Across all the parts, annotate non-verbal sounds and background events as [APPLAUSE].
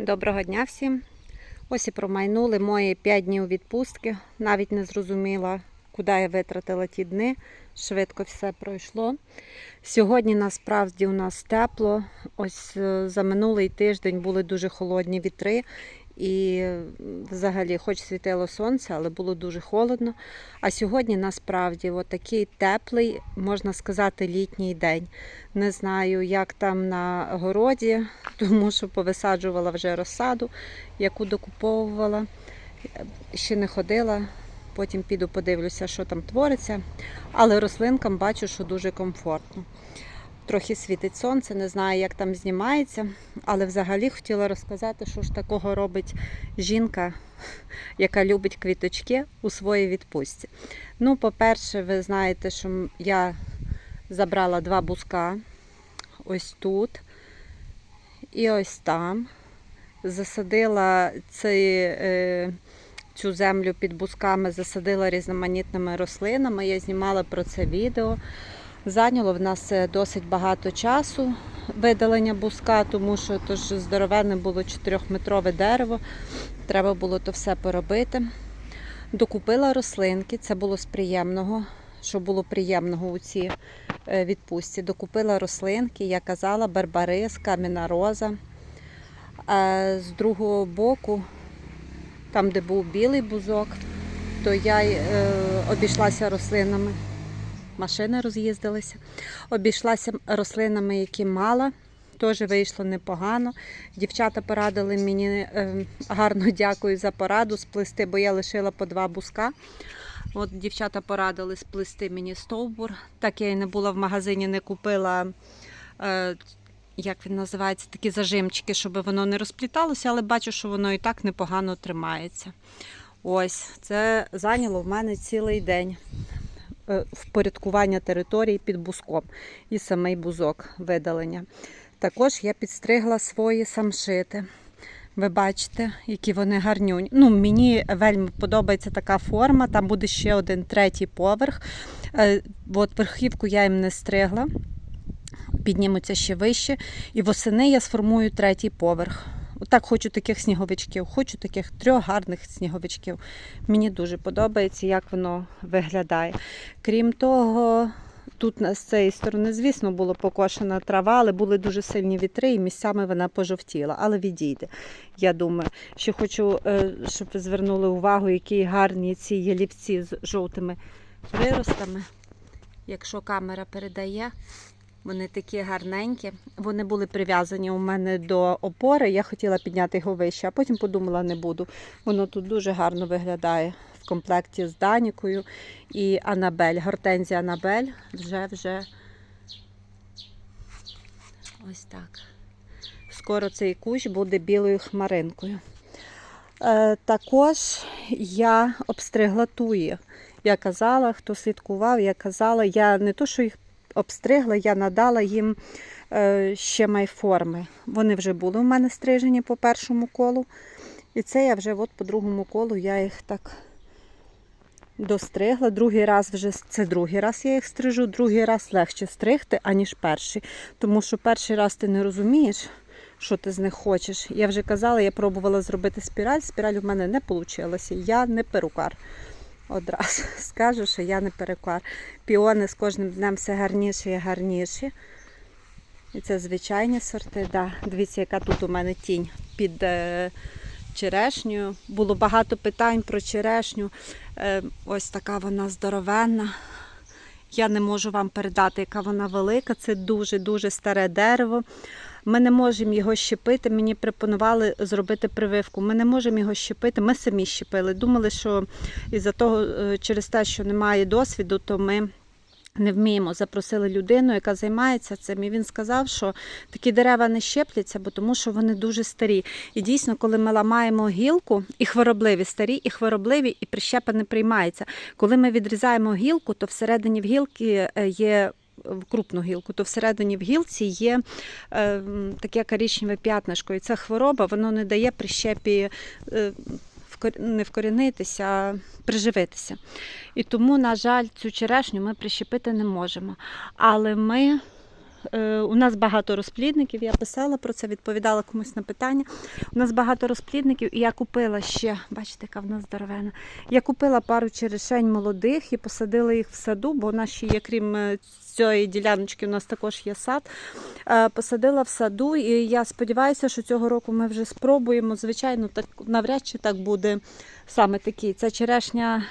Доброго дня всім. Ось і промайнули мої 5 днів відпустки. Навіть не зрозуміла, куди я витратила ті дни. Швидко все пройшло. Сьогодні насправді у нас тепло. Ось е, за минулий тиждень були дуже холодні вітри. І взагалі, хоч світило сонце, але було дуже холодно. А сьогодні насправді такий теплий, можна сказати, літній день. Не знаю, як там на городі, [LAUGHS] тому що повисаджувала вже розсаду, яку докуповувала. Ще не ходила, потім піду подивлюся, що там твориться. Але рослинкам бачу, що дуже комфортно. Трохи світить сонце, не знаю, як там знімається, але взагалі хотіла розказати, що ж такого робить жінка, яка любить квіточки у своїй відпустці. Ну, по-перше, ви знаєте, що я забрала два бузка ось тут і ось там. Засадила цей, е, цю землю під бузками, засадила різноманітними рослинами. Я знімала про це відео. Зайняло в нас е, досить багато часу видалення бузка, тому що то ж здоровенне було 4-метрове дерево. Треба було то все поробити. Докупила рослинки, це було з приємного, що було приємного у цій е, відпустці. Докупила рослинки, я казала, барбарис, кам'яна роза. А з другого боку, там, де був білий бузок, то я е, обійшлася рослинами. Машини роз'їздилися. Обійшлася рослинами, які мала. Теж вийшло непогано. Дівчата порадили мені е, гарно дякую за пораду сплести, бо я лишила по два бузка. От дівчата порадили сплести мені стовбур. Так я і не була в магазині, не купила, е, як він називається, такі зажимчики, щоб воно не розпліталося, але бачу, що воно і так непогано тримається. Ось, це зайняло в мене цілий день впорядкування території під бузком і самий бузок видалення. Також я підстригла свої самшити. Ви бачите, які вони гарнюні. Ну, мені вельми подобається така форма. Там буде ще один третій поверх. Е, От верхівку я їм не стригла, піднімуться ще вище. І восени я сформую третій поверх. Отак хочу таких сніговичків, хочу таких трьох гарних сніговичків. Мені дуже подобається, як воно виглядає. Крім того, тут з цієї сторони, звісно, було покошена трава, але були дуже сильні вітри, і місцями вона пожовтіла, але відійде. Я думаю, ще хочу, е, щоб ви звернули увагу, які гарні ці ялівці з жовтими приростами. Якщо камера передає, вони такі гарненькі. Вони були прив'язані у мене до опори. Я хотіла підняти його вище, а потім подумала, не буду. Воно тут дуже гарно виглядає в комплекті з Данікою і Анабель. Гортензія Анабель вже вже ось так. Скоро цей кущ буде білою хмаринкою. Е, також я обстригла туї. Я казала, хто слідкував, я казала, я не то, що їх обстригла, я надала їм е, ще майформи. Вони вже були у мене стрижені по першому колу. І це я вже от по другому колу я їх так достригла. Другий раз вже це другий раз я їх стрижу, другий раз легше стригти, аніж перший. Тому що перший раз ти не розумієш, що ти з них хочеш. Я вже казала, я пробувала зробити спіраль. Спіраль у мене не вийшло. Я не перукар. Одразу [LAUGHS] скажу, що я не перукар. Піони з кожним днем все гарніші і гарніші. І це звичайні сорти. Да. Дивіться, яка тут у мене тінь під е, черешнею. Було багато питань про черешню. Е, ось така вона здоровенна. Я не можу вам передати, яка вона велика. Це дуже-дуже старе дерево. Ми не можемо його щепити. Мені пропонували зробити прививку. Ми не можемо його щепити. Ми самі щепили. Думали, що із-за того, е, через те, що немає досвіду, то ми. Не вміємо, запросили людину, яка займається цим. І він сказав, що такі дерева не щепляться, бо тому що вони дуже старі. І дійсно, коли ми ламаємо гілку, і хворобливі старі, і хворобливі, і прищепа не приймається. Коли ми відрізаємо гілку, то всередині в гілки е, є. В крупну гілку, то всередині в гілці є е, таке коричневе п'ятнишко. І ця хвороба воно не дає прищепі е, не вкорінитися, а приживитися. І тому, на жаль, цю черешню ми прищепити не можемо. Але ми у нас багато розплідників. Я писала про це, відповідала комусь на питання. У нас багато розплідників, і я купила ще, бачите, яка в нас здоровена. Я купила пару черешень молодих і посадила їх в саду, бо у нас ще є, крім е, цієї діляночки, у нас також є сад. Е, Посадила в саду, і я сподіваюся, що цього року ми вже спробуємо. Звичайно, так навряд чи так буде саме такий. Це черешня.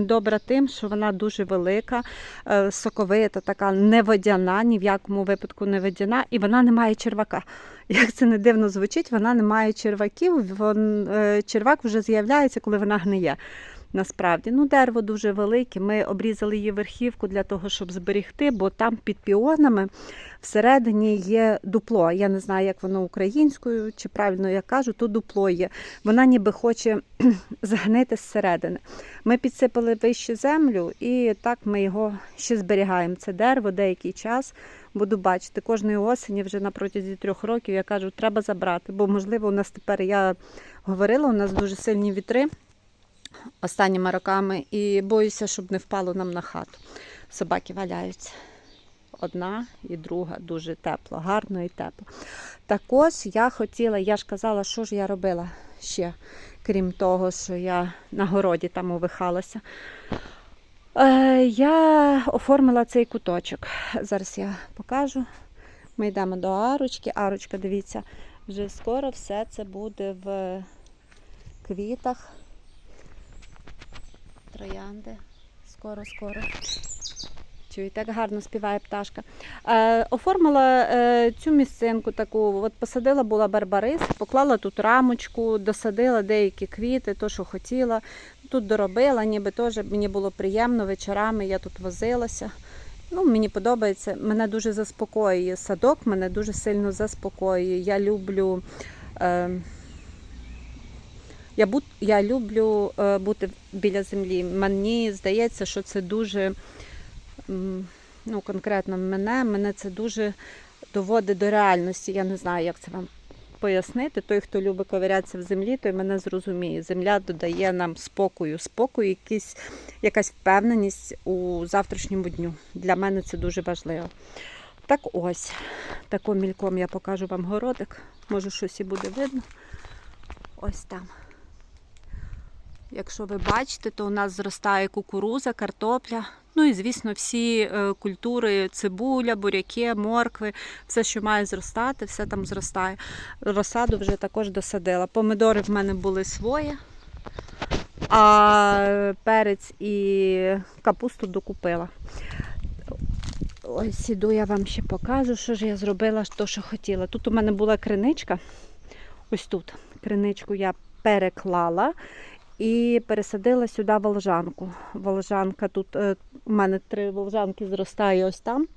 Добра тим, що вона дуже велика, е, соковита, така не водяна, ні в якому випадку не водяна, і вона не має червака. [LAUGHS] Як це не дивно звучить, вона не має черваків. Е, червак вже з'являється, коли вона гниє. Насправді, ну дерево дуже велике. Ми обрізали її верхівку для того, щоб зберегти, бо там під піонами всередині є дупло. Я не знаю, як воно українською, чи правильно я кажу, то дупло є. Вона ніби хоче [CLEARS THROAT] згнити зсередини. Ми підсипали вище землю, і так ми його ще зберігаємо. Це дерево деякий час. Буду бачити кожної осені, вже на протязі трьох років я кажу, треба забрати. Бо, можливо, у нас тепер я говорила, у нас дуже сильні вітри останніми роками, і боюся, щоб не впало нам на хату. Собаки валяються. Одна і друга дуже тепло, гарно і тепло. Також я хотіла, я ж казала, що ж я робила ще, крім того, що я на городі там увихалася. Е, Я оформила цей куточок. Зараз я покажу. Ми йдемо до арочки. Арочка, дивіться, вже скоро все це буде в квітах. Троянди. Скоро, скоро. Чуєте, як гарно співає пташка. Е, оформила е, цю місцинку таку, от посадила була барбарис, поклала тут рамочку, досадила деякі квіти, то, що хотіла. Тут доробила, ніби теж мені було приємно вечорами, я тут возилася. Ну, мені подобається, мене дуже заспокоює садок, мене дуже сильно заспокоює. Я люблю. Е, я, бу, я люблю е, бути біля землі. Мені здається, що це дуже, ну, конкретно мене, мене це дуже доводить до реальності. Я не знаю, як це вам пояснити. Той, хто любить ковирятися в землі, той мене зрозуміє. Земля додає нам спокою, спокою, якийсь, якась впевненість у завтрашньому дню. Для мене це дуже важливо. Так ось, таким мільком я покажу вам городик. Може, щось і буде видно. Ось там. Якщо ви бачите, то у нас зростає кукуруза, картопля. Ну і, звісно, всі е, культури, цибуля, буряки, моркви, все, що має зростати, все там зростає. Розсаду вже також досадила. Помидори в мене були свої, а перець і капусту докупила. Ось іду, я вам ще покажу, що ж я зробила, то, що хотіла. Тут у мене була криничка. Ось тут криничку я переклала і пересадила сюди волжанку. Волжанка тут е, у мене три волжанки зростає ось там.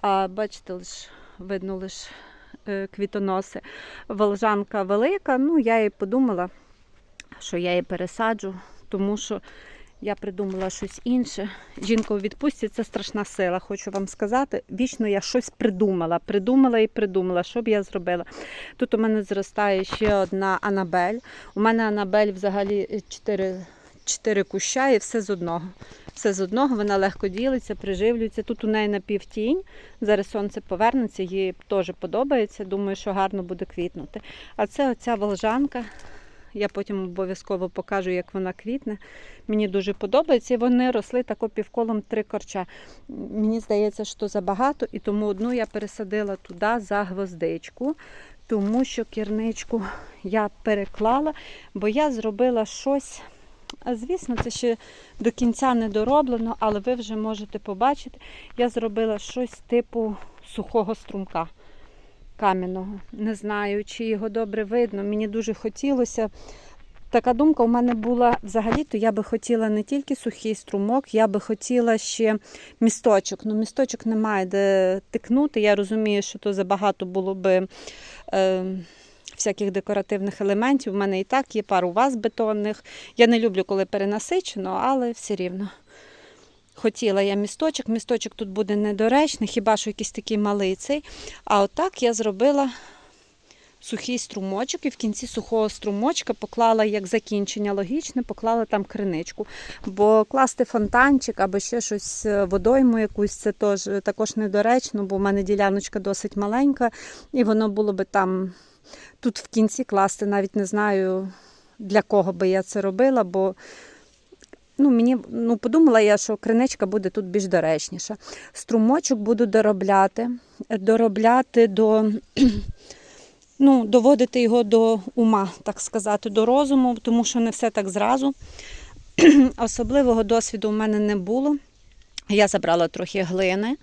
А бачите, лиш, видно лише квітоноси. Волжанка велика, ну я і подумала, що я її пересаджу, тому що я придумала щось інше. Жінка у відпустці це страшна сила, хочу вам сказати. Вічно я щось придумала, придумала і придумала, що б я зробила. Тут у мене зростає ще одна Анабель. У мене Анабель взагалі 4, 4 куща і все з одного. Все з одного, вона легко ділиться, приживлюється. Тут у неї напівтінь. Зараз сонце повернеться, їй теж подобається. Думаю, що гарно буде квітнути. А це оця волжанка. Я потім обов'язково покажу, як вона квітне. Мені дуже подобається. І вони росли тако півколом три корча. Мені здається, що забагато, і тому одну я пересадила туди за гвоздичку, тому що кірничку я переклала, бо я зробила щось. Звісно, це ще до кінця не дороблено, але ви вже можете побачити. Я зробила щось типу сухого струмка кам'яного. Не знаю, чи його добре видно. Мені дуже хотілося. Така думка у мене була взагалі-то я би хотіла не тільки сухий струмок, я би хотіла ще місточок. Ну, місточок немає де тикнути. Я розумію, що то забагато було би е, всяких декоративних елементів. У мене і так є пару ваз бетонних. Я не люблю, коли перенасичено, але все рівно. Хотіла я місточок. Місточок тут буде недоречний, хіба що якийсь такий малий цей. А отак я зробила сухий струмочок, і в кінці сухого струмочка поклала як закінчення логічне, поклала там криничку. Бо класти фонтанчик або ще щось е, водойму якусь, це теж е, також недоречно, бо в мене діляночка досить маленька, і воно було би там тут в кінці класти, навіть не знаю для кого би я це робила, бо ну, мені ну, подумала я, що криничка буде тут більш доречніша. Струмочок буду доробляти, доробляти до. [CLEARS THROAT] Ну, доводити його до ума, так сказати, до розуму, тому що не все так зразу. [CLEARS THROAT] Особливого досвіду в мене не було. Я забрала трохи глини.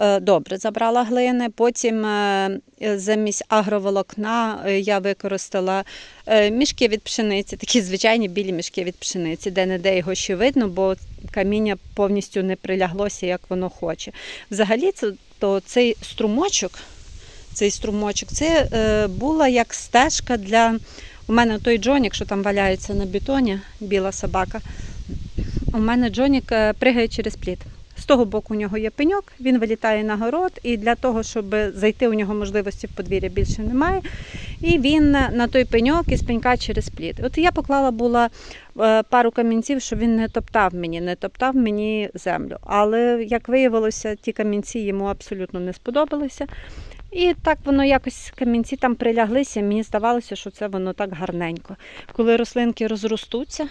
Е, Добре, забрала глини. Потім е, замість агроволокна е, я використала е, мішки від пшениці, такі звичайні білі мішки від пшениці, де не де його ще видно, бо каміння повністю не приляглося, як воно хоче. Взагалі, це, то цей струмочок, цей струмочок, це е, була як стежка для. У мене той Джонік, що там валяється на бетоні, біла собака. У мене Джонік е, пригає через плід. З того боку у нього є пеньок, він вилітає на город, і для того, щоб зайти у нього можливості в подвір'я більше немає. І він на той пеньок із пенька через плід. От я поклала була е, пару камінців, щоб він не топтав мені, не топтав мені землю. Але як виявилося, ті камінці йому абсолютно не сподобалися. І так воно якось камінці там приляглися. Мені здавалося, що це воно так гарненько. Коли рослинки розростуться,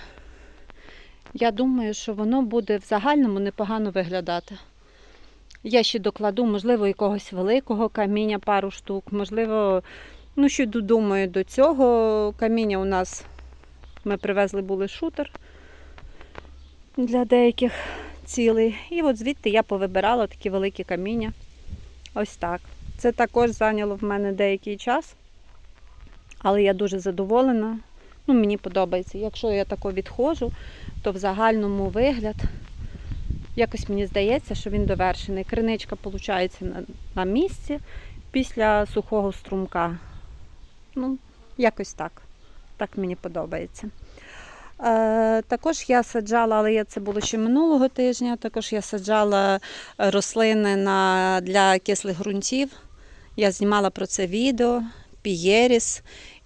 я думаю, що воно буде в загальному непогано виглядати. Я ще докладу, можливо, якогось великого каміння, пару штук, можливо, ну ще думаю, до цього каміння у нас ми привезли були шутер для деяких цілей. І от звідти я повибирала такі великі каміння. Ось так. Це також зайняло в мене деякий час, але я дуже задоволена. Ну, мені подобається. Якщо я тако відходжу, то в загальному вигляд якось мені здається, що він довершений. Криничка, виходить, на, місці після сухого струмка. Ну, якось так. Так мені подобається. Е, також я саджала, але я- це було ще минулого тижня. Також я саджала рослини на, для кислих ґрунтів. Я знімала про це відео, пієріс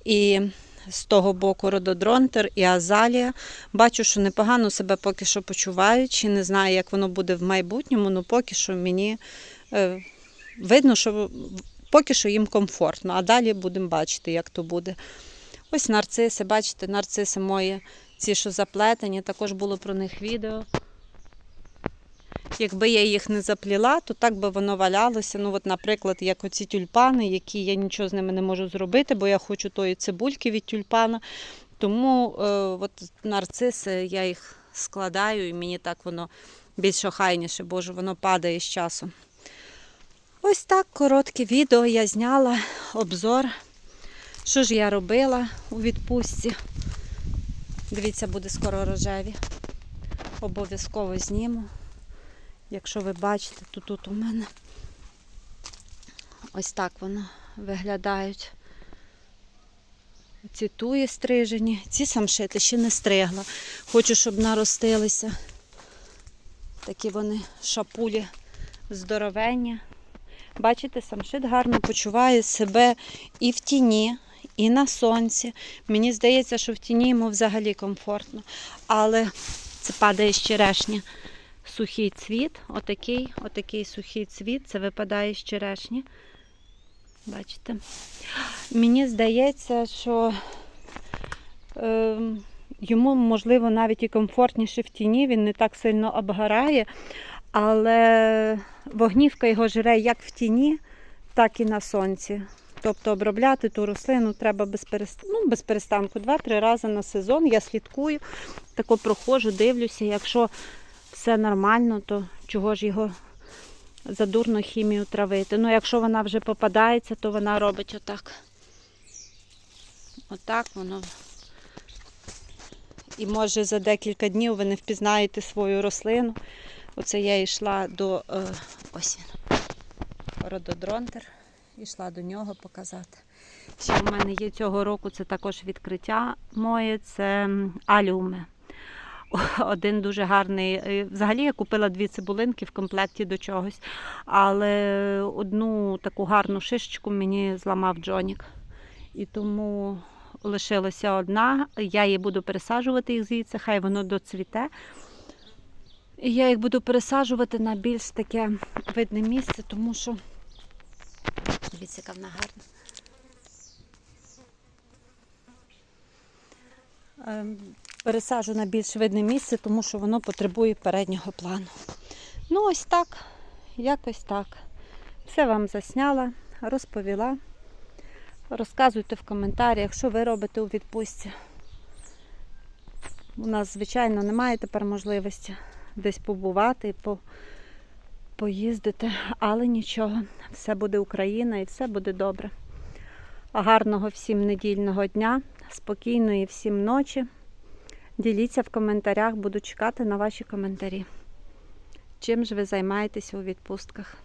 і з того боку рододронтер і азалія. Бачу, що непогано себе поки що почувають. Чи не знаю, як воно буде в майбутньому, але поки що мені е, видно, що поки що їм комфортно, а далі будемо бачити, як то буде. Ось нарциси, бачите, нарциси мої, ці, що заплетені, також було про них відео. Якби я їх не запліла, то так би воно валялося. Ну, от, наприклад, як оці тюльпани, які я нічого з ними не можу зробити, бо я хочу тої цибульки від тюльпана. Тому е, от нарциси я їх складаю, і мені так воно більш охайніше, бо ж воно падає з часом. Ось так коротке відео я зняла, обзор. Що ж я робила у відпустці? Дивіться, буде скоро рожеві. Обов'язково зніму. Якщо ви бачите, то тут у мене ось так воно виглядають. Ці туї стрижені, ці самшити ще не стригла. Хочу, щоб наростилися. Такі вони шапулі здоровенні. Бачите, самшит гарно почуває себе і в тіні, і на сонці. Мені здається, що в тіні йому взагалі комфортно. Але це падає з черешні. Сухий цвіт, отакий, отакий сухий цвіт, це випадає з черешні. Бачите? Мені здається, що е, йому, можливо, навіть і комфортніше в тіні, він не так сильно обгорає, але вогнівка його жре як в тіні, так і на сонці. Тобто обробляти ту рослину треба без, перест... ну, без перестанку два-три рази на сезон. Я слідкую, тако проходжу, дивлюся, якщо все нормально, то чого ж його задурно хімію травити. Ну, якщо вона вже попадається, то вона робить отак. Отак воно. І може за декілька днів ви не впізнаєте свою рослину. Оце я йшла до е, ось він, рододронтер. Йшла до нього показати. Ще в мене є цього року це також відкриття моє, це м, аліуми. [LAUGHS] Один дуже гарний. е, Взагалі я купила дві цибулинки в комплекті до чогось, але одну таку гарну шишечку мені зламав Джонік. і тому лишилася одна. Я її буду пересаджувати їх звідси, хай воно доцвіте. І я їх буду пересаджувати на більш таке видне місце, тому що дивіться, яка вона гарна. Ем, Пересаджу на більш видне місце, тому що воно потребує переднього плану. Ну, ось так, якось так. Все вам засняла, розповіла. Розказуйте в коментарях, що ви робите у відпустці. У нас, звичайно, немає тепер можливості десь побувати, по, поїздити, але нічого, все буде Україна і все буде добре. Гарного всім недільного дня, спокійної всім ночі. Діліться в коментарях, буду чекати на ваші коментарі. Чим ж ви займаєтеся у відпустках?